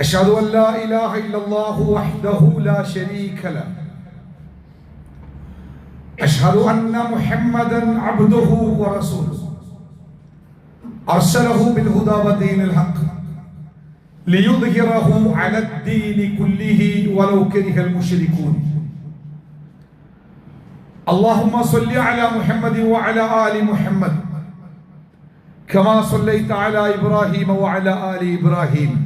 أشهد أن لا إله إلا الله وحده لا شريك له. أشهد أن محمدا عبده ورسوله. أرسله بالهدى ودين الحق ليظهره على الدين كله ولو كره المشركون. اللهم صل على محمد وعلى آل محمد كما صليت على إبراهيم وعلى آل إبراهيم.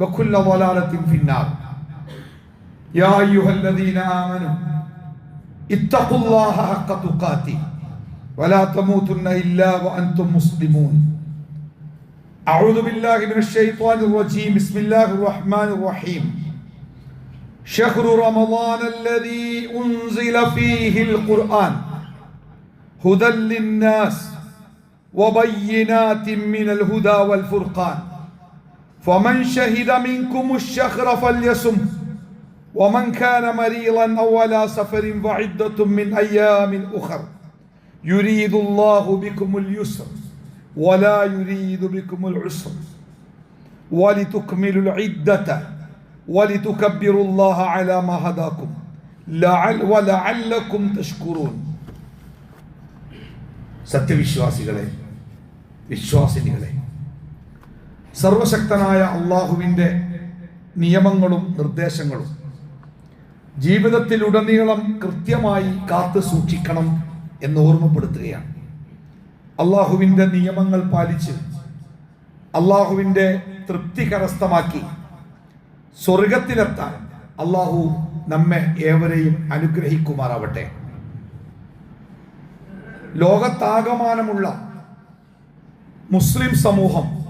وكل ضلالة في النار. يا أيها الذين آمنوا اتقوا الله حق تقاته ولا تموتن إلا وأنتم مسلمون. أعوذ بالله من الشيطان الرجيم. بسم الله الرحمن الرحيم. شهر رمضان الذي أنزل فيه القرآن هدى للناس وبينات من الهدى والفرقان. فمن شهد منكم الشهر فليصم ومن كان مريضا او على سفر فعدة من ايام اخر يريد الله بكم اليسر ولا يريد بكم العسر ولتكملوا العدة ولتكبروا الله على ما هداكم لعل ولعلكم تشكرون സത്യവിശ്വാസികളെ വിശ്വാസിനികളെ സർവശക്തനായ അള്ളാഹുവിന്റെ നിയമങ്ങളും നിർദ്ദേശങ്ങളും ജീവിതത്തിലുടനീളം കൃത്യമായി കാത്തു സൂക്ഷിക്കണം എന്ന് ഓർമ്മപ്പെടുത്തുകയാണ്. അള്ളാഹുവിന്റെ നിയമങ്ങൾ പാലിച്ച് അള്ളാഹുവിന്റെ തൃപ്തി കരസ്ഥമാക്കി സ്വർഗത്തിലെത്താൻ അള്ളാഹു നമ്മെ ഏവരെയും അനുഗ്രഹിക്കുമാറാവട്ടെ. ലോകത്താകമാനമുള്ള മുസ്ലിം സമൂഹം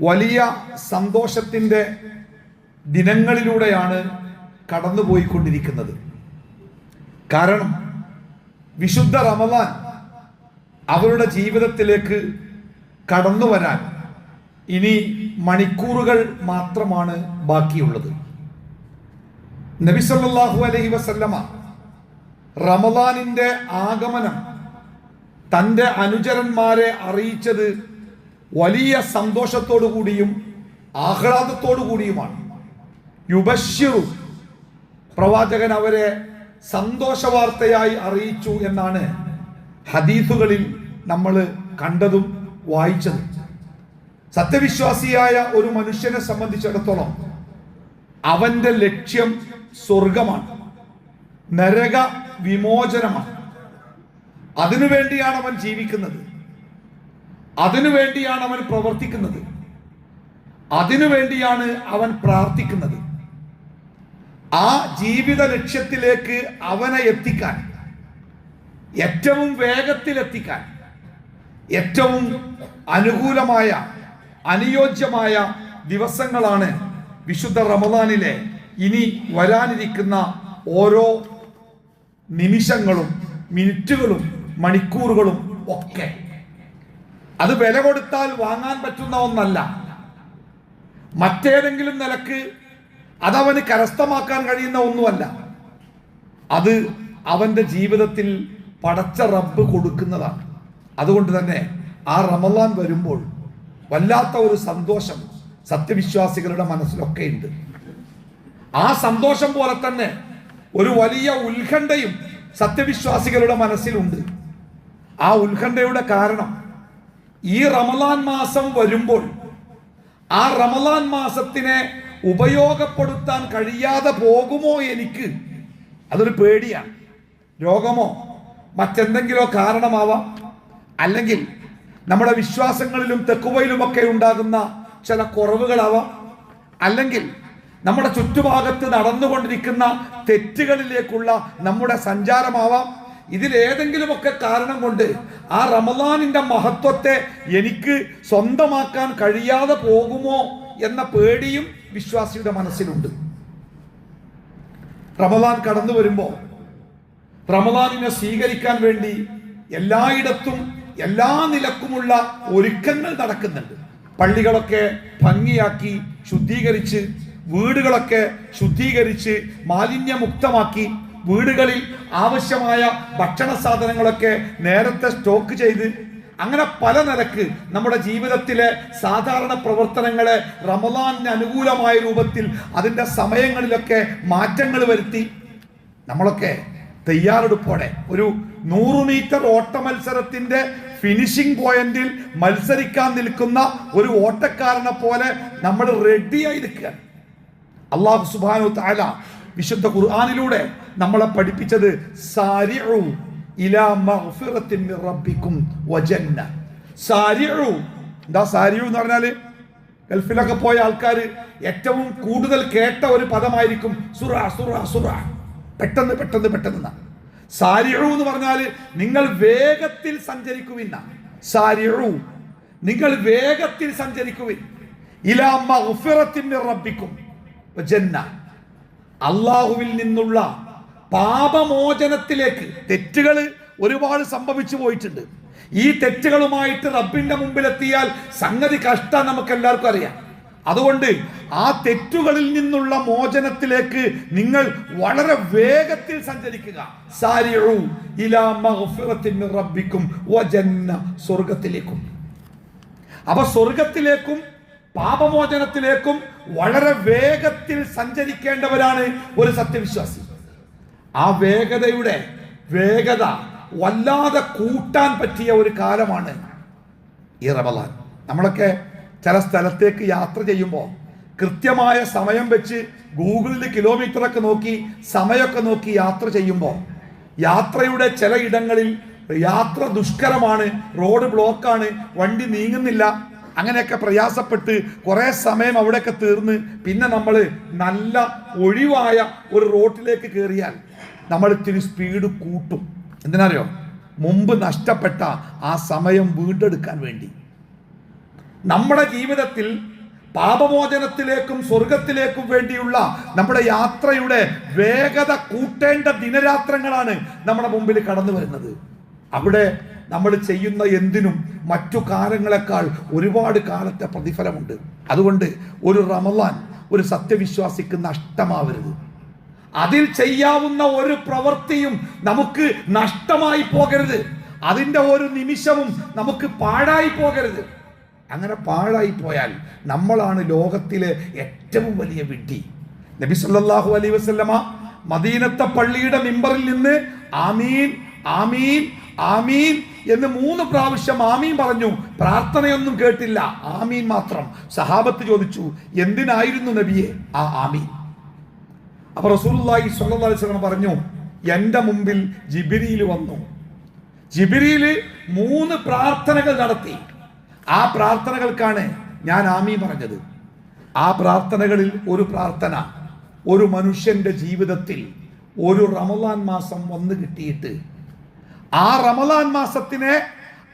വലിയ സന്തോഷത്തിന്റെ ദിനങ്ങളിലൂടെയാണ് കടന്നുപോയിക്കൊണ്ടിരിക്കുന്നത്. കാരണം വിശുദ്ധ റമദാൻ അവരുടെ ജീവിതത്തിലേക്ക് കടന്നു വരാൻ ഇനി മണിക്കൂറുകൾ മാത്രമാണ് ബാക്കിയുള്ളത്. നബിസല്ലാഹു അലഹി വസല്ലമ റമദാനിന്റെ ആഗമനം തന്റെ അനുചരന്മാരെ അറിയിച്ചത് വലിയ സന്തോഷത്തോടു കൂടിയും ആഹ്ലാദത്തോടു കൂടിയുമാണ് യുബശ്യു പ്രവാചകൻ അവരെ സന്തോഷ വാർത്തയായി അറിയിച്ചു എന്നാണ് ഹദീസുകളിൽ നമ്മൾ കണ്ടതും വായിച്ചതും. സത്യവിശ്വാസിയായ ഒരു മനുഷ്യനെ സംബന്ധിച്ചിടത്തോളം അവന്റെ ലക്ഷ്യം സ്വർഗമാണ് നരക വിമോചനമാണ്. അതിനുവേണ്ടിയാണ് അവൻ ജീവിക്കുന്നത്. അതിനുവേണ്ടിയാണ് അവൻ പ്രവർത്തിക്കുന്നത്. അതിനു വേണ്ടിയാണ് അവൻ പ്രാർത്ഥിക്കുന്നത്. ആ ജീവിത ലക്ഷ്യത്തിലേക്ക് അവനെ എത്തിക്കാൻ ഏറ്റവും വേഗത്തിൽ എത്തിക്കാൻ ഏറ്റവും അനുകൂലമായ അനുയോജ്യമായ ദിവസങ്ങളാണ് വിശുദ്ധ റമദാനിലെ ഇനി വരാനിരിക്കുന്ന ഓരോ നിമിഷങ്ങളും മിനിറ്റുകളും മണിക്കൂറുകളും ഒക്കെ. അത് വില കൊടുത്താൽ വാങ്ങാൻ പറ്റുന്ന ഒന്നല്ല. മറ്റേതെങ്കിലും നിലയ്ക്ക് അതവന് കരസ്ഥമാക്കാൻ കഴിയുന്ന ഒന്നുമല്ല. അത് അവന്റെ ജീവിതത്തിൽ പടച്ച റബ്ബ് കൊടുക്കുന്നതാണ്. അതുകൊണ്ട് തന്നെ ആ റമലാൻ വരുമ്പോൾ വല്ലാത്ത ഒരു സന്തോഷം സത്യവിശ്വാസികളുടെ മനസ്സിലൊക്കെ ഉണ്ട് ആ സന്തോഷം പോലെ തന്നെ ഒരു വലിയ ഉത്കണ്ഠയും സത്യവിശ്വാസികളുടെ മനസ്സിലുണ്ട്. ആ ഉത്കണ്ഠയുടെ കാരണം ഈ റമലാൻ മാസം വരുമ്പോൾ ആ റമലാൻ മാസത്തിനെ ഉപയോഗപ്പെടുത്താൻ കഴിയാതെ പോകുമോ എനിക്ക്? അതൊരു പേടിയാണ് രോഗമോ മറ്റെന്തെങ്കിലോ കാരണമാവാം. അല്ലെങ്കിൽ നമ്മുടെ വിശ്വാസങ്ങളിലും തെക്കുവയിലുമൊക്കെ ഉണ്ടാകുന്ന ചില കുറവുകളാവാം. അല്ലെങ്കിൽ നമ്മുടെ ചുറ്റുഭാഗത്ത് നടന്നുകൊണ്ടിരിക്കുന്ന തെറ്റുകളിലേക്കുള്ള നമ്മുടെ സഞ്ചാരമാവാം. ഇതിലേതെങ്കിലുമൊക്കെ കാരണം കൊണ്ട് ആ റമദാനിന്റെ മഹത്വത്തെ എനിക്ക് സ്വന്തമാക്കാൻ കഴിയാതെ പോകുമോ എന്ന പേടിയും വിശ്വാസിയുടെ മനസ്സിലുണ്ട്. റമദാൻ കടന്നു വരുമ്പോൾ റമദാനിനെ സ്വീകരിക്കാൻ വേണ്ടി എല്ലായിടത്തും എല്ലാ നിലക്കുമുള്ള ഒരുക്കങ്ങൾ നടക്കുന്നുണ്ട്. പള്ളികളൊക്കെ ഭംഗിയാക്കി ശുദ്ധീകരിച്ച് വീടുകളൊക്കെ ശുദ്ധീകരിച്ച് മാലിന്യമുക്തമാക്കി വീടുകളിൽ ആവശ്യമായ ഭക്ഷണ സാധനങ്ങളൊക്കെ നേരത്തെ സ്റ്റോക്ക് ചെയ്ത് അങ്ങനെ പല നിരക്ക് നമ്മുടെ ജീവിതത്തിലെ സാധാരണ പ്രവർത്തനങ്ങളെ റമദാനിന് അനുകൂലമായ രൂപത്തിൽ അതിന്റെ സമയങ്ങളിലൊക്കെ മാറ്റങ്ങൾ വരുത്തി. നമ്മളൊക്കെ തയ്യാറെടുപ്പോടെ ഒരു നൂറ് മീറ്റർ ഓട്ട മത്സരത്തിന്റെ ഫിനിഷിംഗ് പോയിന്റിൽ മത്സരിക്കാൻ നിൽക്കുന്ന ഒരു ഓട്ടക്കാരനെ പോലെ നമ്മൾ റെഡിയായി നിൽക്കുക അള്ളാഹു സുബാനു താല വിശുദ്ധ ഖുർആാനിലൂടെ നമ്മളെ പഠിപ്പിച്ചത് സാരിഉ ഇലാ മിർ എന്താ സാരിഉ എന്ന് പറഞ്ഞാൽ? ഗൾഫിലൊക്കെ പോയ ആൾക്കാർ ഏറ്റവും കൂടുതൽ കേട്ട ഒരു പദമായിരിക്കും സുറാ സുറാ സുറാ. പെട്ടെന്ന് പെട്ടെന്ന് പെട്ടെന്ന് സാരിഴു എന്ന് പറഞ്ഞാൽ നിങ്ങൾ വേഗത്തിൽ സഞ്ചരിക്കുവിന്ന സാരിഴു നിങ്ങൾ വേഗത്തിൽ സഞ്ചരിക്കുവിൻ. ഇലാ ഉഫിറത്തിന്റെ റബ്ബിക്കും ജന്ന അള്ളാഹുവിൽ നിന്നുള്ള പാപമോചനത്തിലേക്ക് തെറ്റുകൾ ഒരുപാട് സംഭവിച്ചു പോയിട്ടുണ്ട്. ഈ തെറ്റുകളുമായിട്ട് റബ്ബിന്റെ മുമ്പിലെത്തിയാൽ സംഗതി കഷ്ടം നമുക്ക് എല്ലാവർക്കും അറിയാം. അതുകൊണ്ട് ആ തെറ്റുകളിൽ നിന്നുള്ള മോചനത്തിലേക്ക് നിങ്ങൾ വളരെ വേഗത്തിൽ സഞ്ചരിക്കുക. റബ്ബിക്കും സ്വർഗത്തിലേക്കും അപ്പൊ സ്വർഗത്തിലേക്കും പാപമോചനത്തിലേക്കും വളരെ വേഗത്തിൽ സഞ്ചരിക്കേണ്ടവരാണ് ഒരു സത്യവിശ്വാസി. ആ വേഗതയുടെ വേഗത വല്ലാതെ കൂട്ടാൻ പറ്റിയ ഒരു കാലമാണ് ഈ റമലാൻ നമ്മളൊക്കെ ചില സ്ഥലത്തേക്ക് യാത്ര ചെയ്യുമ്പോൾ കൃത്യമായ സമയം വെച്ച് ഗൂഗിളിൽ കിലോമീറ്ററൊക്കെ നോക്കി സമയമൊക്കെ നോക്കി യാത്ര ചെയ്യുമ്പോൾ യാത്രയുടെ ചില ഇടങ്ങളിൽ യാത്ര ദുഷ്കരമാണ് റോഡ് ബ്ലോക്കാണ് വണ്ടി നീങ്ങുന്നില്ല അങ്ങനെയൊക്കെ പ്രയാസപ്പെട്ട് കുറേ സമയം അവിടെയൊക്കെ തീർന്ന് പിന്നെ നമ്മൾ നല്ല ഒഴിവായ ഒരു റോട്ടിലേക്ക് കയറിയാൽ നമ്മൾ ഇത്തിരി സ്പീഡ് കൂട്ടും. എന്തിനറിയോ? മുമ്പ് നഷ്ടപ്പെട്ട ആ സമയം വീണ്ടെടുക്കാൻ വേണ്ടി. നമ്മുടെ ജീവിതത്തിൽ പാപമോചനത്തിലേക്കും സ്വർഗത്തിലേക്കും വേണ്ടിയുള്ള നമ്മുടെ യാത്രയുടെ വേഗത കൂട്ടേണ്ട ദിനരാത്രങ്ങളാണ് നമ്മുടെ മുമ്പിൽ കടന്നു വരുന്നത് അവിടെ നമ്മൾ ചെയ്യുന്ന എന്തിനും മറ്റു കാലങ്ങളെക്കാൾ ഒരുപാട് കാലത്തെ പ്രതിഫലമുണ്ട്. അതുകൊണ്ട് ഒരു റമലാൻ ഒരു സത്യവിശ്വാസിക്ക് നഷ്ടമാവരുത്. അതിൽ ചെയ്യാവുന്ന ഒരു പ്രവൃത്തിയും നമുക്ക് നഷ്ടമായി പോകരുത്. അതിന്റെ ഒരു നിമിഷവും നമുക്ക് പാഴായി പോകരുത്. അങ്ങനെ പാഴായി പോയാൽ നമ്മളാണ് ലോകത്തിലെ ഏറ്റവും വലിയ വിഡ്ഢി. നബി സല്ലല്ലാഹു അലൈഹി വസല്ലമ മദീനത്തെ പള്ളിയുടെ മിമ്പറിൽ നിന്ന് ആമീൻ ആമീൻ ആമീൻ എന്ന് മൂന്ന് പ്രാവശ്യം ആമീൻ പറഞ്ഞു. പ്രാർത്ഥനയൊന്നും കേട്ടില്ല. ആമീൻ മാത്രം. സഹാബത്ത് ചോദിച്ചു എന്തിനായിരുന്നു നബിയെ ആ ആമീൻ? അപ്പൊ റസൂലി വസല്ലം പറഞ്ഞു എന്റെ മുമ്പിൽ ജിബിരിയിൽ വന്നു. ജിബിരിയിൽ മൂന്ന് പ്രാർത്ഥനകൾ നടത്തി. ആ പ്രാർത്ഥനകൾക്കാണ് ഞാൻ ആമീൻ പറഞ്ഞത്. ആ പ്രാർത്ഥനകളിൽ ഒരു പ്രാർത്ഥന ഒരു മനുഷ്യന്റെ ജീവിതത്തിൽ ഒരു റമദാൻ മാസം വന്നു കിട്ടിയിട്ട് ആ റമലാൻ മാസത്തിനെ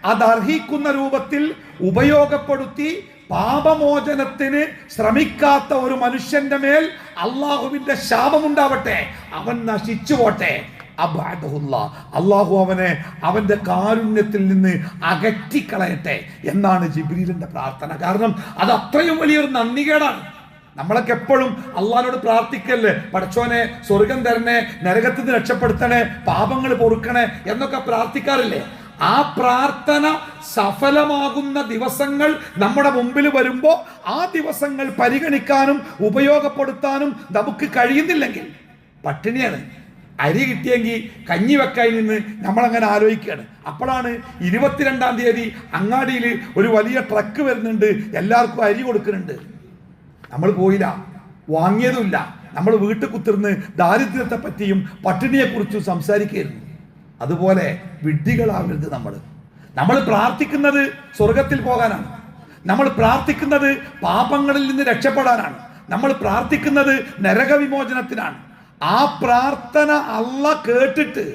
അത് അർഹിക്കുന്ന രൂപത്തിൽ ഉപയോഗപ്പെടുത്തി പാപമോചനത്തിന് ശ്രമിക്കാത്ത ഒരു മനുഷ്യന്റെ മേൽ അള്ളാഹുവിന്റെ ശാപമുണ്ടാവട്ടെ. അവൻ നശിച്ചു പോട്ടെ. അള്ളാഹു അവനെ അവന്റെ കാരുണ്യത്തിൽ നിന്ന് അകറ്റിക്കളയട്ടെ എന്നാണ് ജിബ്രീലിന്റെ പ്രാർത്ഥന. കാരണം അത് അത്രയും വലിയൊരു നന്ദികേടാണ്. നമ്മളൊക്കെ എപ്പോഴും അള്ളഹാനോട് പ്രാർത്ഥിക്കല്ലേ? പഠിച്ചോനെ സ്വർഗം തരണേ നരകത്തിൽ നിന്ന് രക്ഷപ്പെടുത്തണേ പാപങ്ങൾ പൊറുക്കണേ എന്നൊക്കെ പ്രാർത്ഥിക്കാറില്ലേ? ആ പ്രാർത്ഥന സഫലമാകുന്ന ദിവസങ്ങൾ നമ്മുടെ മുമ്പിൽ വരുമ്പോൾ ആ ദിവസങ്ങൾ പരിഗണിക്കാനും ഉപയോഗപ്പെടുത്താനും നമുക്ക് കഴിയുന്നില്ലെങ്കിൽ പട്ടിണിയാണ്. അരി കിട്ടിയെങ്കിൽ കഞ്ഞി വെക്കായി നിന്ന് നമ്മളങ്ങനെ ആലോചിക്കുകയാണ്. അപ്പോഴാണ് ഇരുപത്തിരണ്ടാം തീയതി അങ്ങാടിയിൽ ഒരു വലിയ ട്രക്ക് വരുന്നുണ്ട്. എല്ലാവർക്കും അരി കൊടുക്കുന്നുണ്ട്. നമ്മൾ പോയില്ല. വാങ്ങിയതുമില്ല. നമ്മൾ വീട്ടിൽ കുത്തിർന്ന് ദാരിദ്ര്യത്തെ പറ്റിയും പട്ടിണിയെക്കുറിച്ചും സംസാരിക്കുകയായിരുന്നു. അതുപോലെ വിഡ്ഢികളാവരുത് നമ്മൾ. നമ്മൾ പ്രാർത്ഥിക്കുന്നത് സ്വർഗത്തിൽ പോകാനാണ്. നമ്മൾ പ്രാർത്ഥിക്കുന്നത് പാപങ്ങളിൽ നിന്ന് രക്ഷപ്പെടാനാണ്. നമ്മൾ പ്രാർത്ഥിക്കുന്നത് നരകവിമോചനത്തിനാണ്. ആ പ്രാർത്ഥന അല്ല കേട്ടിട്ട്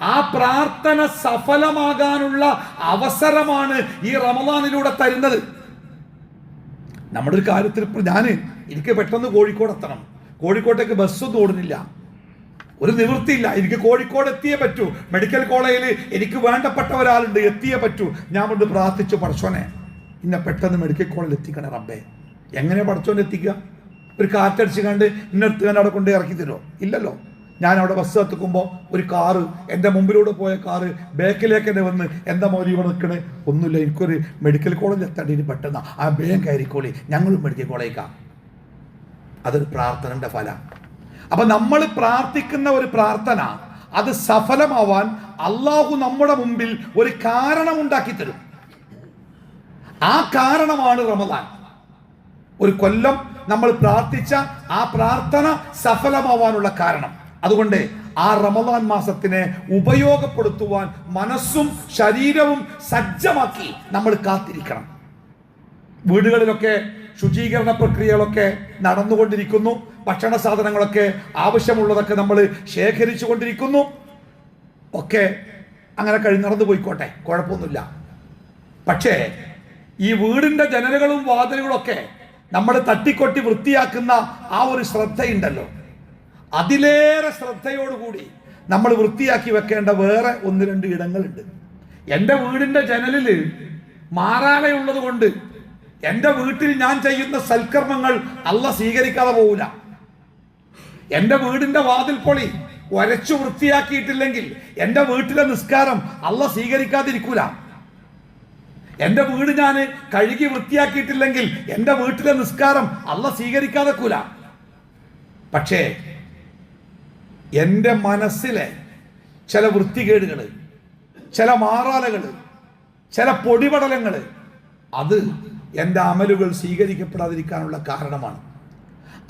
ആ പ്രാർത്ഥന സഫലമാകാനുള്ള അവസരമാണ് ഈ റമദാനിലൂടെ തരുന്നത്. നമ്മുടെ ഒരു കാര്യത്തിൽ ഇപ്പോൾ ഞാൻ എനിക്ക് പെട്ടെന്ന് കോഴിക്കോട് എത്തണം. കോഴിക്കോട്ടേക്ക് ബസ്സൊന്നും ഓടുന്നില്ല. ഒരു നിവൃത്തിയില്ല. എനിക്ക് കോഴിക്കോട് എത്തിയേ പറ്റൂ. മെഡിക്കൽ കോളേജിൽ എനിക്ക് വേണ്ടപ്പെട്ട ഒരാളുണ്ട് എത്തിയേ പറ്റൂ. ഞാൻ കൊണ്ട് പ്രാർത്ഥിച്ചു പഠിച്ചോനെ ഇന്നെ പെട്ടെന്ന് മെഡിക്കൽ കോളേജിൽ എത്തിക്കണേ റബ്ബേ. എങ്ങനെ പഠിച്ചോനെ എത്തിക്കുക? ഒരു കാറ്റടിച്ച് കണ്ട് ഇന്നെടുത്ത് ഞാൻ അവിടെ കൊണ്ട് ഇറക്കി തരുമോ ഇല്ലല്ലോ. ഞാൻ അവിടെ ബസ് എത്തിക്കുമ്പോൾ ഒരു കാറ് എന്റെ മുമ്പിലൂടെ പോയ കാറ് ബാക്കിലേക്ക് തന്നെ വന്ന് എന്താ മോരി ഇവിടെ നിൽക്കണേ? ഒന്നുമില്ല എനിക്കൊരു മെഡിക്കൽ കോളേജിൽ എത്തേണ്ടി പെട്ടെന്ന്. ആ ബേം കയറിക്കോളി ഞങ്ങളും മെഡിക്കൽ കോളേജിക്കാം അതൊരു പ്രാർത്ഥനയുടെ ഫലം. അപ്പം നമ്മൾ പ്രാർത്ഥിക്കുന്ന ഒരു പ്രാർത്ഥന അത് സഫലമാവാൻ അള്ളാഹു നമ്മുടെ മുമ്പിൽ ഒരു കാരണം ഉണ്ടാക്കി തരും. ആ കാരണമാണ് റമദാൻ. ഒരു കൊല്ലം നമ്മൾ പ്രാർത്ഥിച്ച ആ പ്രാർത്ഥന സഫലമാവാനുള്ള കാരണം. അതുകൊണ്ട് ആ റമദാൻ മാസത്തിനെ ഉപയോഗപ്പെടുത്തുവാൻ മനസ്സും ശരീരവും സജ്ജമാക്കി നമ്മൾ കാത്തിരിക്കണം. വീടുകളിലൊക്കെ ശുചീകരണ പ്രക്രിയകളൊക്കെ നടന്നുകൊണ്ടിരിക്കുന്നു. ഭക്ഷണ സാധനങ്ങളൊക്കെ ആവശ്യമുള്ളതൊക്കെ നമ്മൾ ശേഖരിച്ചു കൊണ്ടിരിക്കുന്നു ഒക്കെ അങ്ങനെ കഴിഞ്ഞ് നടന്നു പോയിക്കോട്ടെ കുഴപ്പമൊന്നുമില്ല. പക്ഷേ ഈ വീടിന്റെ ജനലുകളും വാതിലുകളൊക്കെ നമ്മൾ തട്ടിക്കൊട്ടി വൃത്തിയാക്കുന്ന ആ ഒരു ശ്രദ്ധയുണ്ടല്ലോ. അതിലേറെ ശ്രദ്ധയോടുകൂടി നമ്മൾ വൃത്തിയാക്കി വെക്കേണ്ട വേറെ ഒന്ന് രണ്ട് ഇടങ്ങളുണ്ട്. എന്റെ വീടിന്റെ ജനലിൽ മാറാലയുള്ളത് കൊണ്ട് എന്റെ വീട്ടിൽ ഞാൻ ചെയ്യുന്ന സൽക്കർമ്മങ്ങൾ അല്ല സ്വീകരിക്കാതെ പോവില്ല. എന്റെ വീടിന്റെ വാതിൽ പൊളി ഒരച്ചു വൃത്തിയാക്കിയിട്ടില്ലെങ്കിൽ എന്റെ വീട്ടിലെ നിസ്കാരം അല്ല സ്വീകരിക്കാതിരിക്കൂല. എന്റെ വീട് ഞാൻ കഴുകി വൃത്തിയാക്കിയിട്ടില്ലെങ്കിൽ എന്റെ വീട്ടിലെ നിസ്കാരം അല്ല സ്വീകരിക്കാതെ കൂല പക്ഷേ എന്റെ മനസ്സിലെ ചില വൃത്തികേടുകൾ ചില മാറാലകൾ ചില പൊടിപടലങ്ങൾ അത് എന്റെ അമലുകൾ സ്വീകരിക്കപ്പെടാതിരിക്കാനുള്ള കാരണമാണ്.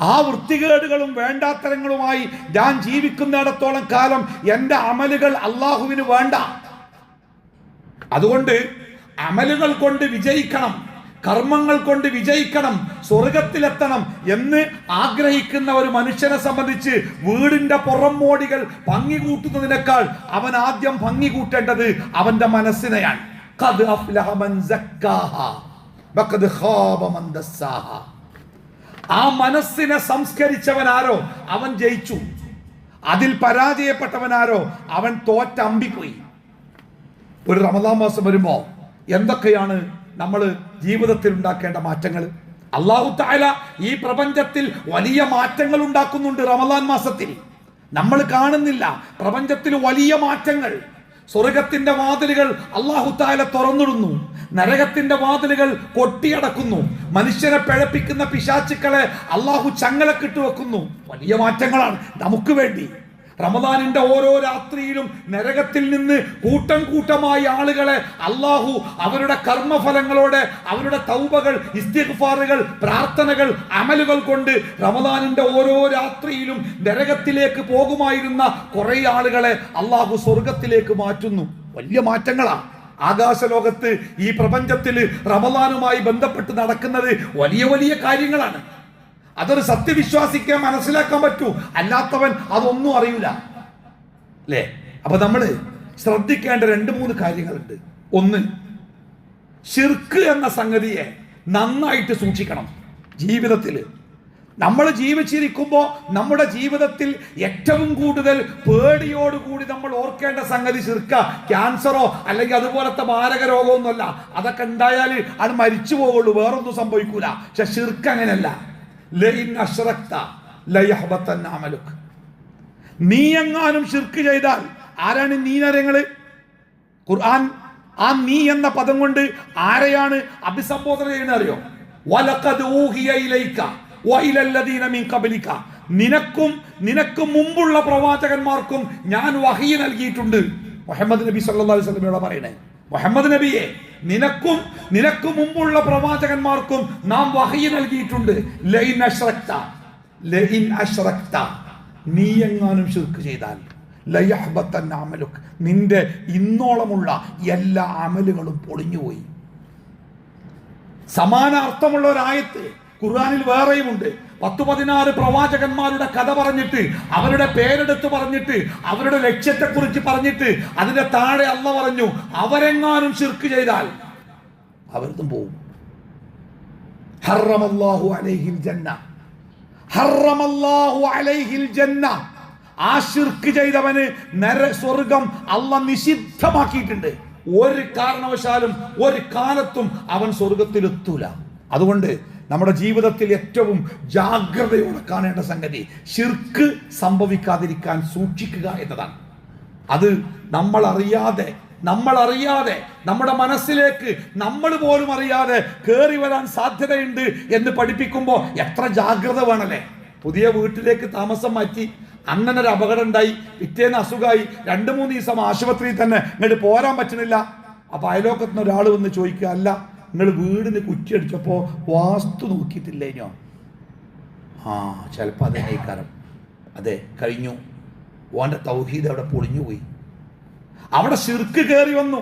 ആ വൃത്തികേടുകളും വേണ്ടാത്തരങ്ങളുമായി ഞാൻ ജീവിക്കുന്നിടത്തോളം കാലം എന്റെ അമലുകൾ അള്ളാഹുവിന് വേണ്ട. അതുകൊണ്ട് അമലുകൾ കൊണ്ട് വിജയിക്കണം. കർമ്മങ്ങൾ കൊണ്ട് വിജയിക്കണം സ്വർഗത്തിലെത്തണം എന്ന് ആഗ്രഹിക്കുന്ന ഒരു മനുഷ്യനെ സംബന്ധിച്ച് വീടിന്റെ പുറം മോടികൾ ഭംഗി കൂട്ടുന്നതിനേക്കാൾ അവൻ ആദ്യം ഭംഗി കൂട്ടേണ്ടത് അവന്റെ മനസ്സിനെയാണ്. ആ മനസ്സിനെ സംസ്കരിച്ചവൻ ആരോ അവൻ ജയിച്ചു. അതിൽ പരാജയപ്പെട്ടവനാരോ? അവൻ തോറ്റമ്പിപ്പോയി ഒരു റമദാൻ മാസം വരുമ്പോ എന്തൊക്കെയാണ് നമ്മൾ ജീവിതത്തിൽ ഉണ്ടാക്കേണ്ട മാറ്റങ്ങൾ. അള്ളാഹു താല ഈ പ്രപഞ്ചത്തിൽ വലിയ മാറ്റങ്ങൾ ഉണ്ടാക്കുന്നുണ്ട് റമദാൻ മാസത്തിൽ. നമ്മൾ കാണുന്നില്ല പ്രപഞ്ചത്തിൽ വലിയ മാറ്റങ്ങൾ. സ്വർഗത്തിന്റെ വാതിലുകൾ അള്ളാഹു താല തുറന്നിടുന്നു. നരകത്തിന്റെ വാതിലുകൾ കൊട്ടിയടക്കുന്നു. മനുഷ്യനെ പിഴപ്പിക്കുന്ന പിശാച്ചുക്കളെ അള്ളാഹു ചങ്ങലക്കിട്ട് വെക്കുന്നു. വലിയ മാറ്റങ്ങളാണ്. നമുക്ക് വേണ്ടി റമദാനിന്റെ ഓരോ രാത്രിയിലും നരകത്തിൽ നിന്ന് കൂട്ടം കൂട്ടമായി ആളുകളെ അള്ളാഹു അവരുടെ കർമ്മഫലങ്ങളോടെ അവരുടെ തൗബകൾ ഇസ്തിഫാറുകൾ പ്രാർത്ഥനകൾ അമലുകൾ കൊണ്ട് റമദാനിന്റെ ഓരോ രാത്രിയിലും നരകത്തിലേക്ക് പോകുമായിരുന്ന കുറെ ആളുകളെ അള്ളാഹു സ്വർഗത്തിലേക്ക് മാറ്റുന്നു. വലിയ മാറ്റങ്ങളാണ് ആകാശലോകത്ത് ഈ പ്രപഞ്ചത്തിൽ റമദാനുമായി ബന്ധപ്പെട്ട് നടക്കുന്നത് വലിയ വലിയ കാര്യങ്ങളാണ്. അതൊരു സത്യവിശ്വാസിക്ക് മനസ്സിലാക്കാൻ പറ്റൂ. അല്ലാത്തവൻ അതൊന്നും അറിയൂല. അല്ലേ? അപ്പൊ നമ്മൾ ശ്രദ്ധിക്കേണ്ട രണ്ട് മൂന്ന് കാര്യങ്ങളുണ്ട്. ഒന്ന് ശിർക്ക് എന്ന സംഗതിയെ നന്നായിട്ട് സൂക്ഷിക്കണം ജീവിതത്തിൽ നമ്മൾ ജീവിച്ചിരിക്കുമ്പോൾ നമ്മുടെ ജീവിതത്തിൽ ഏറ്റവും കൂടുതൽ പേടിയോടുകൂടി നമ്മൾ ഓർക്കേണ്ട സംഗതി ചെറുക്ക ക്യാൻസറോ അല്ലെങ്കിൽ അതുപോലത്തെ മാരക രോഗമൊന്നുമല്ല. അതൊക്കെ ഉണ്ടായാൽ അത് മരിച്ചു പോകുള്ളൂ വേറൊന്നും സംഭവിക്കൂല. പക്ഷെ ഷിർക്ക് അങ്ങനെയല്ല. നീ എങ്ങാനും ഷിർക്ക് ചെയ്താൽ ആരാണ് നീനരങ്ങൾ ഖുർആൻ ആ നീ എന്ന പദം കൊണ്ട് ആരെയാണ് അഭിസംബോധന ചെയ്യുന്നത് അറിയോ? നിനക്കും നിനക്ക് മുമ്പുള്ള പ്രവാചകന്മാർക്കും ഞാൻ വഹി നൽകിയിട്ടുണ്ട്. മുഹമ്മദ് നബി സല്ലല്ലാഹു അലൈഹി വസല്ലമയോട് പറയണേ. മുഹമ്മദ് നബിയെ നിനക്കും നിനക്ക് മുമ്പുള്ള പ്രവാചകന്മാർക്കും നാം വഹി നൽകിയിട്ടുണ്ട്. ലൈൻ അശ്രക്ത ലൈൻ അശ്റക്ത നീ എങ്ങാനും ഷിർക്ക് ചെയ്താൽ ലയഹ്ബത്തൻ അമലുക്ക് നിന്റെ ഇന്നോളമുള്ള എല്ലാ അമലുകളും പൊളിഞ്ഞുപോയി. സമാനാർത്ഥമുള്ള ഒരായത്ത് ഖുർആാനിൽ വേറെയുമുണ്ട്. പത്തു പതിനാറ് പ്രവാചകന്മാരുടെ കഥ പറഞ്ഞിട്ട് അവരുടെ പേരെടുത്ത് പറഞ്ഞിട്ട് അവരുടെ ലക്ഷ്യത്തെക്കുറിച്ച് പറഞ്ഞിട്ട് അതിന്റെ താഴെ അല്ല പറഞ്ഞു അവരെങ്ങാനും ശിർക്ക് ചെയ്താൽ അവരതും പോവും. ഹറമല്ലാഹു അലൈഹിൽ ജന്ന. ഹറമല്ലാഹു അലൈഹിൽ ജന്ന. ആ ശിർക്ക് ചെയ്തവന് നര സ്വർഗം അല്ല നിഷിദ്ധമാക്കിയിട്ടുണ്ട്. ഒരു കാരണവശാലും ഒരു കാലത്തും അവൻ സ്വർഗത്തിലെത്തൂല. അതുകൊണ്ട് നമ്മുടെ ജീവിതത്തിൽ ഏറ്റവും ജാഗ്രതയോടെ കാണേണ്ട സംഗതി ശിർക്ക് സംഭവിക്കാതിരിക്കാൻ സൂക്ഷിക്കുക എന്നതാണ്. അത് നമ്മൾ അറിയാതെ നമ്മൾ അറിയാതെ നമ്മുടെ മനസ്സിലേക്ക് നമ്മൾ പോലും അറിയാതെ കയറി വരാൻ സാധ്യതയുണ്ട് എന്ന് പഠിപ്പിക്കുമ്പോൾ എത്ര ജാഗ്രത വേണല്ലേ പുതിയ വീട്ടിലേക്ക് താമസം മാറ്റി അങ്ങനൊരു അപകടം ഉണ്ടായി പിറ്റേന്ന് അസുഖമായി രണ്ട് മൂന്ന് ദിവസം ആശുപത്രിയിൽ തന്നെ ഇങ്ങോട്ട് പോരാൻ പറ്റുന്നില്ല. അപ്പൊ അയലോക്കത്തുനിന്ന് ഒരാൾ വന്ന് ചോദിക്കുക അല്ല നിങ്ങൾ വീടിന് കുറ്റിയടിച്ചപ്പോൾ വാസ്തു നോക്കിയിട്ടില്ലേനോ? ആ ചിലപ്പോൾ കാരണം അതെ കഴിഞ്ഞു. ഓന്റെ തൗഹീദ് അവിടെ പൊളിഞ്ഞുപോയി അവിടെ ശിർക്ക് കയറി വന്നു.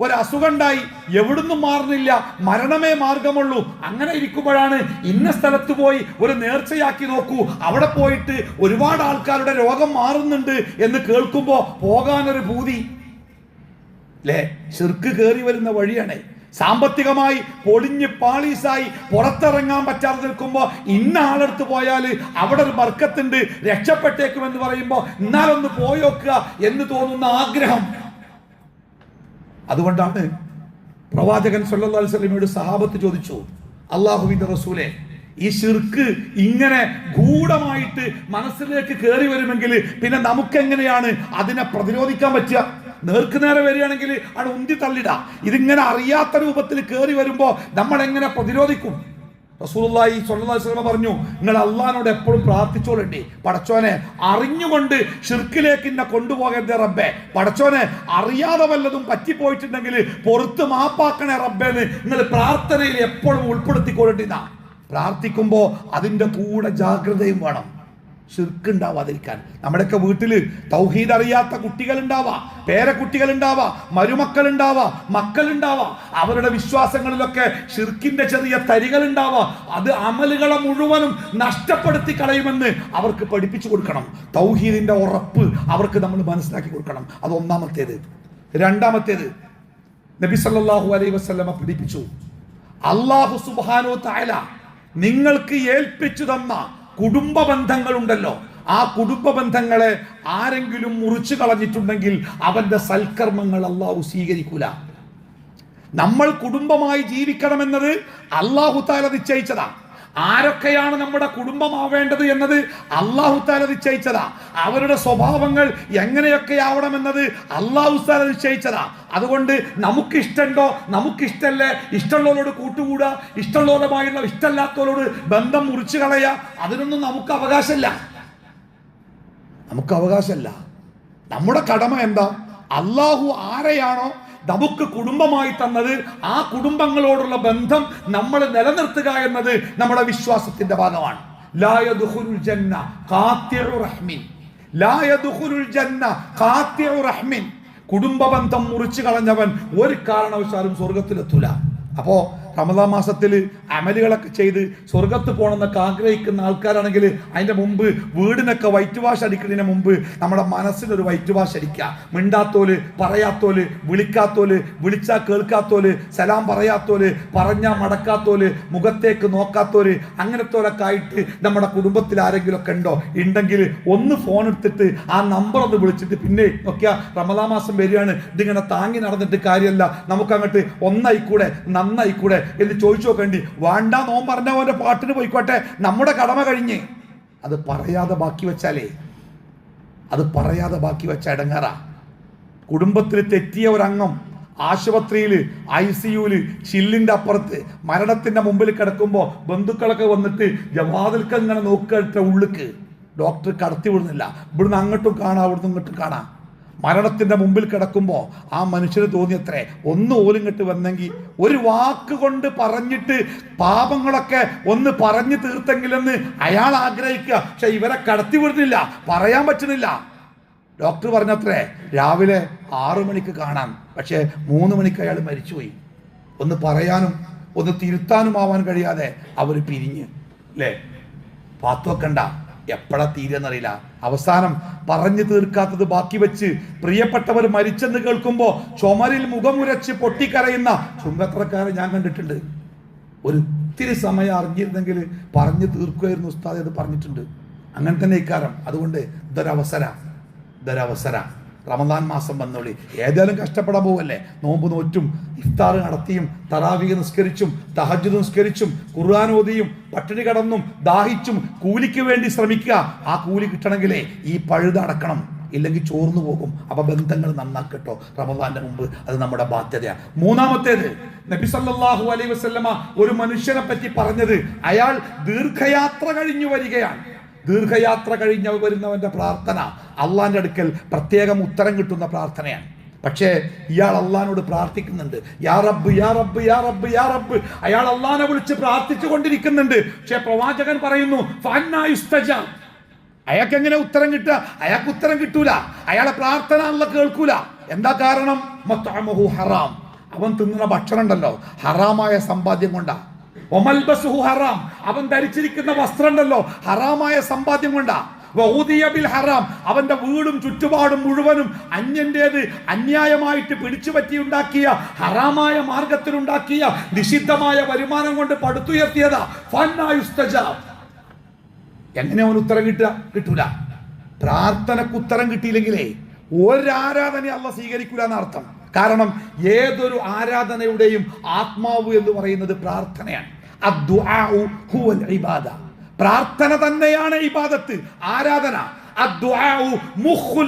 ഒരു അസുഖം ഉണ്ടായി എവിടുന്നും മാറുന്നില്ല. മരണമേ മാർഗമുള്ളൂ. അങ്ങനെ ഇരിക്കുമ്പോഴാണ് ഇന്ന സ്ഥലത്ത് പോയി ഒരു നേർച്ചയാക്കി നോക്കൂ. അവിടെ പോയിട്ട് ഒരുപാട് ആൾക്കാരുടെ രോഗം മാറുന്നുണ്ട് എന്ന് കേൾക്കുമ്പോ പോകാനൊരു ഭൂതി അല്ലേ ശിർക്ക് കയറി വരുന്ന വഴിയാണ്. സാമ്പത്തികമായി പൊളിഞ്ഞ് പാളീസായി പുറത്തിറങ്ങാൻ പറ്റാതെ നിൽക്കുമ്പോൾ ഇന്ന ആളെടുത്ത് പോയാൽ അവിടെ ഒരു ബർക്കത്തുണ്ട് രക്ഷപ്പെട്ടേക്കും എന്ന് പറയുമ്പോൾ എന്നാലൊന്ന് പോയോക്കുക എന്ന് തോന്നുന്ന ആഗ്രഹം. അതുകൊണ്ടാണ് പ്രവാചകൻ സല്ലല്ലാഹു അലൈഹി വസല്ലമയോട് സഹാബത്ത് ചോദിച്ചു അള്ളാഹുവിന്റെ റസൂലെ ഈ ശിർക്ക് ഇങ്ങനെ ഗൂഢമായിട്ട് മനസ്സിലേക്ക് കയറി വരുമെങ്കിൽ പിന്നെ നമുക്കെങ്ങനെയാണ് അതിനെ പ്രതിരോധിക്കാൻ പറ്റുക? നേർക്ക് നേരെ വരികയാണെങ്കിൽ അവിടെ ഉന്തി തള്ളിട. ഇതിങ്ങനെ അറിയാത്ത രൂപത്തിൽ കയറി വരുമ്പോൾ നമ്മൾ എങ്ങനെ പ്രതിരോധിക്കും അലൈഹി വസല്ലം പറഞ്ഞു നിങ്ങൾ അള്ളഹാനോട് എപ്പോഴും പ്രാർത്ഥിച്ചോളണ്ടി. പടച്ചോനെ അറിഞ്ഞുകൊണ്ട് ഷിർക്കിലേക്ക് എന്നെ കൊണ്ടുപോകരുത് റബ്ബേ. പടച്ചോനെ അറിയാതെ വല്ലതും പറ്റിപ്പോയിട്ടുണ്ടെങ്കിൽ പുറത്ത് മാപ്പാക്കണേ റബ്ബേന്ന് നിങ്ങൾ പ്രാർത്ഥനയിൽ എപ്പോഴും ഉൾപ്പെടുത്തിക്കൊള്ളണ്ടിന്നാ. പ്രാർത്ഥിക്കുമ്പോ അതിന്റെ കൂടെ ജാഗ്രതയും വേണം. ഷിർക്ക് ഉണ്ടാവാതിരിക്കാൻ നമ്മുടെയൊക്കെ വീട്ടിൽ തൗഹീദ് അറിയാത്ത കുട്ടികൾ ഉണ്ടാവാ പേരക്കുട്ടികൾ ഉണ്ടാവാ മരുമക്കൾ ഉണ്ടാവാ മക്കൾ ഉണ്ടാവാ അവരുടെ വിശ്വാസങ്ങളിലൊക്കെ ഷിർക്കിന്റെ ചെറിയ തരികൾ ഉണ്ടാവാ അത് അമലുകളെ മുഴുവനും നഷ്ടപ്പെടുത്തി കളയുമെന്ന് അവർക്ക് പഠിപ്പിച്ചു കൊടുക്കണം. തൗഹീദിന്റെ ഉറപ്പ് അവർക്ക് നമ്മൾ മനസ്സിലാക്കി കൊടുക്കണം. അത് ഒന്നാമത്തേത്. രണ്ടാമത്തേത് നബി സല്ലല്ലാഹു അലൈഹി വസല്ലമ പഠിപ്പിച്ചു അള്ളാഹു സുബ്ഹാനഹു തആല നിങ്ങൾക്ക് ഏൽപ്പിച്ചു തന്ന കുടുംബ ബന്ധങ്ങളുണ്ടല്ലോ. ആ കുടുംബ ബന്ധങ്ങളെ ആരെങ്കിലും മുറിച്ചു കളഞ്ഞിട്ടുണ്ടെങ്കിൽ അവന്റെ സൽക്കർമ്മങ്ങൾ അള്ളാഹു സ്വീകരിക്കൂല. നമ്മൾ കുടുംബമായി ജീവിക്കണമെന്നത് അള്ളാഹു താല നിശ്ചയിച്ചതാ ആരൊക്കെയാണ് നമ്മുടെ കുടുംബമാവേണ്ടത് എന്നത് അള്ളാഹു താല നിശ്ചയിച്ചതാ. അവരുടെ സ്വഭാവങ്ങൾ എങ്ങനെയൊക്കെ ആവണം ആവണമെന്നത് അള്ളാഹു താല നിശ്ചയിച്ചതാ. അതുകൊണ്ട് നമുക്കിഷ്ടണ്ടോ നമുക്കിഷ്ടല്ലേ? ഇഷ്ടമുള്ളവരോട് കൂട്ടുകൂടുക ഇഷ്ടമുള്ളവരുമായുള്ള ഇഷ്ടമല്ലാത്തവരോട് ബന്ധം മുറിച്ചു കളയുക അതിനൊന്നും നമുക്ക് അവകാശമില്ല. നമുക്ക് അവകാശമല്ല. നമ്മുടെ കടമ എന്താ? അള്ളാഹു ആരെയാണോ നമുക്ക് കുടുംബമായി തന്നത് ആ കുടുംബങ്ങളോടുള്ള ബന്ധം നമ്മൾ നിലനിർത്തുക എന്നത് നമ്മുടെ വിശ്വാസത്തിന്റെ ഭാഗമാണ്. കുടുംബ ബന്ധം മുറിച്ചു കളഞ്ഞവൻ ഒരു കാരണവശാലും സ്വർഗത്തിലെത്തൂല അപ്പോ റമദാ മാസത്തിൽ അമലുകളൊക്കെ ചെയ്ത് സ്വർഗത്ത് പോകണമെന്നൊക്കെ ആഗ്രഹിക്കുന്ന ആൾക്കാരാണെങ്കിൽ അതിന്റെ മുമ്പ് വീടിനൊക്കെ വൈറ്റ് വാഷ് അടിക്കുന്നതിന് മുമ്പ് നമ്മുടെ മനസ്സിനൊരു വൈറ്റ് വാഷ് അടിക്കുക. മിണ്ടാത്തോൽ പറയാത്തോൽ വിളിക്കാത്തോൽ വിളിച്ചാൽ കേൾക്കാത്തോൽ സലാം പറയാത്തോൽ പറഞ്ഞാൽ മടക്കാത്തോൽ മുഖത്തേക്ക് നോക്കാത്തോൽ അങ്ങനത്തോലൊക്കെ ആയിട്ട് നമ്മുടെ കുടുംബത്തിൽ ആരെങ്കിലും ഒക്കെ ഉണ്ടോ? ഉണ്ടെങ്കിൽ ഒന്ന് ഫോൺ എടുത്തിട്ട് ആ നമ്പർ ഒന്ന് വിളിച്ചിട്ട് പിന്നെ നോക്കിയാൽ റമദാ മാസം വരികയാണ്. ഇതിങ്ങനെ താങ്ങി നടന്നിട്ട് കാര്യമല്ല. നമുക്ക് അങ്ങോട്ട് ഒന്നായിക്കൂടെ നന്നായിക്കൂടെ എന്ന് ചോദിച്ചു നോക്കേണ്ടി. വേണ്ട നോൻ പറഞ്ഞ പോലെ പാട്ടിന് പോയിക്കോട്ടെ. നമ്മുടെ കടമ കഴിഞ്ഞ്. അത് പറയാതെ ബാക്കി വെച്ചാലേ. അത് പറയാതെ ബാക്കി വെച്ച ഇടങ്ങാറാ. കുടുംബത്തിൽ തെറ്റിയ ഒരംഗം. ആശുപത്രിയിൽ ഐ സിയുൽ ചില്ലിന്റെ അപ്പുറത്ത് മരണത്തിന്റെ മുമ്പിൽ കിടക്കുമ്പോൾ ബന്ധുക്കളൊക്കെ വന്നിട്ട് ജവാതിൽക്ക് ഇങ്ങനെ നോക്കിയിട്ട് ഉള്ളിക്ക്. ഡോക്ടർ കടത്തി വിടുന്നില്ല. ഇവിടുന്ന് അങ്ങോട്ടും കാണാം അവിടുന്ന് ഇങ്ങോട്ടും കാണാം. മരണത്തിന്റെ മുമ്പിൽ കിടക്കുമ്പോൾ ആ മനുഷ്യന് തോന്നിയത്രേ ഒന്ന് ഓലും കെട്ട് വന്നെങ്കിൽ ഒരു വാക്ക് കൊണ്ട് പറഞ്ഞിട്ട് പാപങ്ങളൊക്കെ ഒന്ന് പറഞ്ഞു തീർത്തെങ്കിലെന്ന് അയാൾ ആഗ്രഹിക്കുക. പക്ഷെ ഇവരെ കടത്തി വിടുന്നില്ല പറയാൻ പറ്റുന്നില്ല. ഡോക്ടർ പറഞ്ഞത്രേ രാവിലെ ആറു മണിക്ക് കാണാം പക്ഷേ മൂന്ന് മണിക്ക് അയാൾ മരിച്ചുപോയി. ഒന്ന് പറയാനും ഒന്ന് തിരുത്താനും ആവാൻ കഴിയാതെ അവർ പിരിഞ്ഞ്. അല്ലേ പാത്തു വെക്കണ്ട. എപ്പോഴാ തീരെന്നറിയില്ല അവസാനം പറഞ്ഞു തീർക്കാത്തത് ബാക്കി വെച്ച് പ്രിയപ്പെട്ടവർ മരിച്ചെന്ന് കേൾക്കുമ്പോൾ ചുമരിൽ മുഖമുരച്ച് പൊട്ടിക്കരയുന്ന ചുങ്കത്രക്കാരെ ഞാൻ കണ്ടിട്ടുണ്ട്. ഒരു ഒത്തിരി സമയം അറിഞ്ഞിരുന്നെങ്കിൽ പറഞ്ഞു തീർക്കുമായിരുന്നു ഉസ്താദ് അത് പറഞ്ഞിട്ടുണ്ട്. അങ്ങനെ തന്നെ ഇക്കാരം. അതുകൊണ്ട് ഇതൊരവസര. ഇതൊരവസര. റമദാൻ മാസം വന്നോളി. ഏതായാലും കഷ്ടപ്പെടാൻ പോവല്ലേ? നോമ്പ് നോറ്റും ഇഫ്താർ നടത്തിയും തറാവിക നിസ്കരിച്ചും തഹജ് നിസ്കരിച്ചും ഖുർആൻ ഓതിയും പട്ടിണി കടന്നും ദാഹിച്ചും കൂലിക്ക് വേണ്ടി ശ്രമിക്കുക. ആ കൂലി കിട്ടണമെങ്കിലേ ഈ പഴുത് അടക്കണം. ഇല്ലെങ്കിൽ ചോർന്നു പോകും. അപ്പൊ ബന്ധങ്ങൾ നന്നാക്കട്ടോ. റമദാന്റെ മുമ്പ് അത് നമ്മുടെ ബാധ്യതയാണ് മൂന്നാമത്തേത് നബി സല്ലല്ലാഹു അലൈഹി വസല്ലമ ഒരു മനുഷ്യനെ പറ്റി പറഞ്ഞത് അയാൾ ദീർഘയാത്ര കഴിഞ്ഞു വരികയാണ്. ദീർഘയാത്ര കഴിഞ്ഞ വരുന്നവന്റെ പ്രാർത്ഥന അള്ളാന്റെ അടുക്കൽ പ്രത്യേകം ഉത്തരം കിട്ടുന്ന പ്രാർത്ഥനയാണ്. പക്ഷേ ഇയാൾ അള്ളഹാനോട് പ്രാർത്ഥിക്കുന്നുണ്ട്. യാ റബ്ബ് യാ റബ്ബ് യാ റബ്ബ് യാ റബ്ബ്. അയാൾ അള്ളഹാനെ വിളിച്ച് പ്രാർത്ഥിച്ചു കൊണ്ടിരിക്കുന്നുണ്ട്. പക്ഷേ പ്രവാചകൻ പറയുന്നു അയാൾക്ക് എങ്ങനെ ഉത്തരം കിട്ടുക? അയാൾക്ക് ഉത്തരം കിട്ടൂല. അയാളെ പ്രാർത്ഥന അല്ല കേൾക്കൂല. എന്താ കാരണം? ഹറാം. അവൻ തിന്നുന്ന ഭക്ഷണം ഉണ്ടല്ലോ ഹറാമായ സമ്പാദ്യം കൊണ്ടാ. ഹറാം. അവൻ ധരിച്ചിരിക്കുന്ന വസ്ത്രം ഉണ്ടല്ലോ ഹറാമായ സമ്പാദ്യം കൊണ്ടാ. ബിൽ ഹറാം. അവന്റെ വീടും ചുറ്റുപാടും മുഴുവനും അന്യന്റേത് അന്യായമായിട്ട് പിടിച്ചു പറ്റിയുണ്ടാക്കിയ ഹറാമായ മാർഗത്തിലുണ്ടാക്കിയ നിഷിദ്ധമായ വരുമാനം കൊണ്ട് പടുത്തുയർത്തിയതാ. എങ്ങനെ അവൻ ഉത്തരം കിട്ടുക? കിട്ടൂല. പ്രാർത്ഥനക്ക് ഉത്തരം കിട്ടിയില്ലെങ്കിലേ ഒരാരാധന അല്ല സ്വീകരിക്കൂല എന്നർത്ഥം കാരണം ഏതൊരു ആരാധനയുടെയും ആത്മാവ് എന്ന് പറയുന്നത് പ്രാർത്ഥനയാണ്. ഇബാദ. പ്രാർത്ഥന തന്നെയാണ് ഇബാദത്ത് ആരാധന.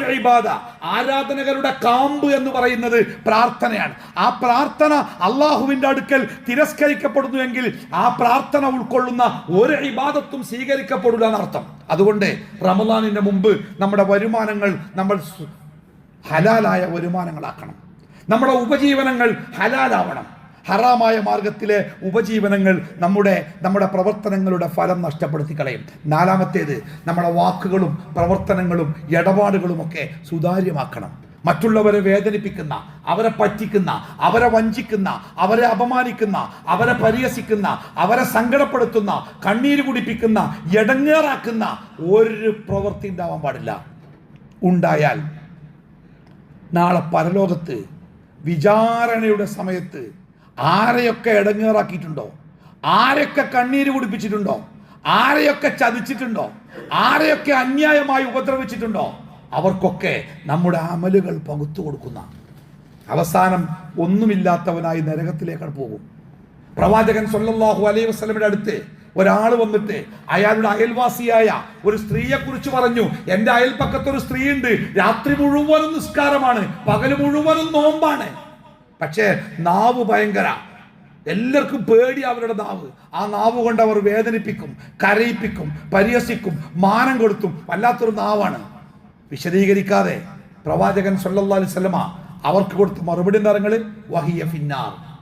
ഇബാദ. ആരാധനകളുടെ കാമ്പ് എന്ന് പറയുന്നത് പ്രാർത്ഥനയാണ്. ആ പ്രാർത്ഥന അള്ളാഹുവിന്റെ അടുക്കൽ തിരസ്കരിക്കപ്പെടുന്നുവെങ്കിൽ ആ പ്രാർത്ഥന ഉൾക്കൊള്ളുന്ന ഒരു ഇബാദത്തും സ്വീകരിക്കപ്പെടില്ല എന്നർത്ഥം. അതുകൊണ്ട് റമദാനിന്റെ മുമ്പ് നമ്മുടെ വരുമാനങ്ങൾ നമ്മൾ ഹലാലായ വരുമാനങ്ങളാക്കണം. നമ്മുടെ ഉപജീവനങ്ങൾ ഹലാലാവണം. ഹറാമായ മാർഗത്തിലെ ഉപജീവനങ്ങൾ നമ്മുടെ നമ്മുടെ പ്രവർത്തനങ്ങളുടെ ഫലം നഷ്ടപ്പെടുത്തി കളയും. നാലാമത്തേത് നമ്മുടെ വാക്കുകളും പ്രവർത്തനങ്ങളും ഇടപാടുകളുമൊക്കെ സുതാര്യമാക്കണം. മറ്റുള്ളവരെ വേദനിപ്പിക്കുന്ന അവരെ പറ്റിക്കുന്ന അവരെ വഞ്ചിക്കുന്ന അവരെ അപമാനിക്കുന്ന അവരെ പരിഹസിക്കുന്ന അവരെ സങ്കടപ്പെടുത്തുന്ന കണ്ണീര് കുടിപ്പിക്കുന്ന എടങ്ങേറാക്കുന്ന ഒരു പ്രവൃത്തി ഉണ്ടാവാൻ പാടില്ല. ഉണ്ടായാൽ നാളെ പരലോകത്ത് വിചാരണയുടെ സമയത്ത് ആരെയൊക്കെ ഇടങ്ങേറാക്കിയിട്ടുണ്ടോ? ആരെയൊക്കെ കണ്ണീര് കുടിപ്പിച്ചിട്ടുണ്ടോ? ആരെയൊക്കെ ചതിച്ചിട്ടുണ്ടോ? ആരെയൊക്കെ അന്യായമായി ഉപദ്രവിച്ചിട്ടുണ്ടോ? അവർക്കൊക്കെ നമ്മുടെ അമലുകൾ പകുത്തു കൊടുക്കുന്ന അവസാനം ഒന്നുമില്ലാത്തവനായി നരകത്തിലേക്കാണ് പോകും. പ്രവാചകൻ സല്ലല്ലാഹു അലൈഹി വസല്ലമയുടെ അടുത്ത് ഒരാൾ വന്നിട്ട് അയാളുടെ അയൽവാസിയായ ഒരു സ്ത്രീയെ കുറിച്ച് പറഞ്ഞു. എന്റെ അയൽപ്പക്കത്ത് ഒരു സ്ത്രീ ഉണ്ട് രാത്രി മുഴുവനും നിസ്കാരമാണ്. പകൽ മുഴുവനും നോമ്പാണ്. പക്ഷേ നാവ് ഭയങ്കര. എല്ലാവർക്കും പേടി അവരുടെ നാവ്. ആ നാവ് കൊണ്ട് അവർ വേദനിപ്പിക്കും കരയിപ്പിക്കും പരിഹസിക്കും മാനം കൊടുത്തും വല്ലാത്തൊരു നാവാണ്. വിശദീകരിക്കാതെ പ്രവാചകൻ സല്ലല്ലാഹു അലൈഹി വസല്ലമ അവർക്ക് കൊടുത്ത മറുപടി നിറങ്ങളിൽ വഹിയ ഫിന്നാർ.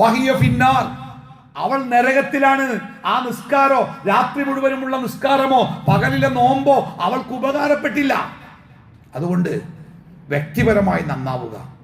വഹിയ ഫിന്നാർ. അവൾ നരകത്തിലാണ്. ആ നിസ്കാരോ രാത്രി മുഴുവനുമുള്ള നിസ്കാരമോ പകലിലെ നോമ്പോ അവൾക്ക് ഉപകാരപ്പെട്ടില്ല. അതുകൊണ്ട് വ്യക്തിപരമായി നന്നാവുക.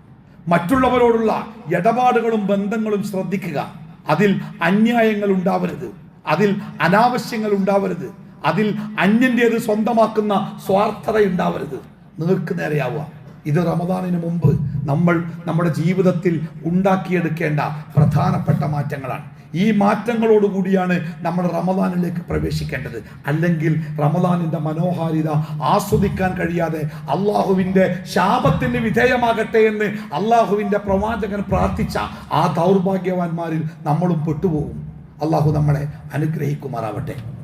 മറ്റുള്ളവരോടുള്ള ഇടപാടുകളും ബന്ധങ്ങളും ശ്രദ്ധിക്കുക. അതിൽ അന്യായങ്ങൾ ഉണ്ടാവരുത്. അതിൽ അനാവശ്യങ്ങൾ ഉണ്ടാവരുത്. അതിൽ അന്യന്റേത് സ്വന്തമാക്കുന്ന സ്വാർത്ഥത ഉണ്ടാവരുത്. നേർക്ക് നേരെയാവുക. ഇത് റമദാനിന് മുമ്പ് നമ്മൾ നമ്മുടെ ജീവിതത്തിൽ ഉണ്ടാക്കിയെടുക്കേണ്ട പ്രധാനപ്പെട്ട മാറ്റങ്ങളാണ്. ഈ മാറ്റങ്ങളോടുകൂടിയാണ് നമ്മൾ റമദാനിലേക്ക് പ്രവേശിക്കേണ്ടത്. അല്ലെങ്കിൽ റമദാനിന്റെ മനോഹാരിത ആസ്വദിക്കാൻ കഴിയാതെ അള്ളാഹുവിന്റെ ശാപത്തിന് വിധേയമാകട്ടെ എന്ന് അള്ളാഹുവിന്റെ പ്രവാചകൻ പ്രാർത്ഥിച്ച ആ ദൗർഭാഗ്യവാന്മാരിൽ നമ്മളും പെട്ടുപോകും. അള്ളാഹു നമ്മളെ അനുഗ്രഹിക്കുമാറാവട്ടെ.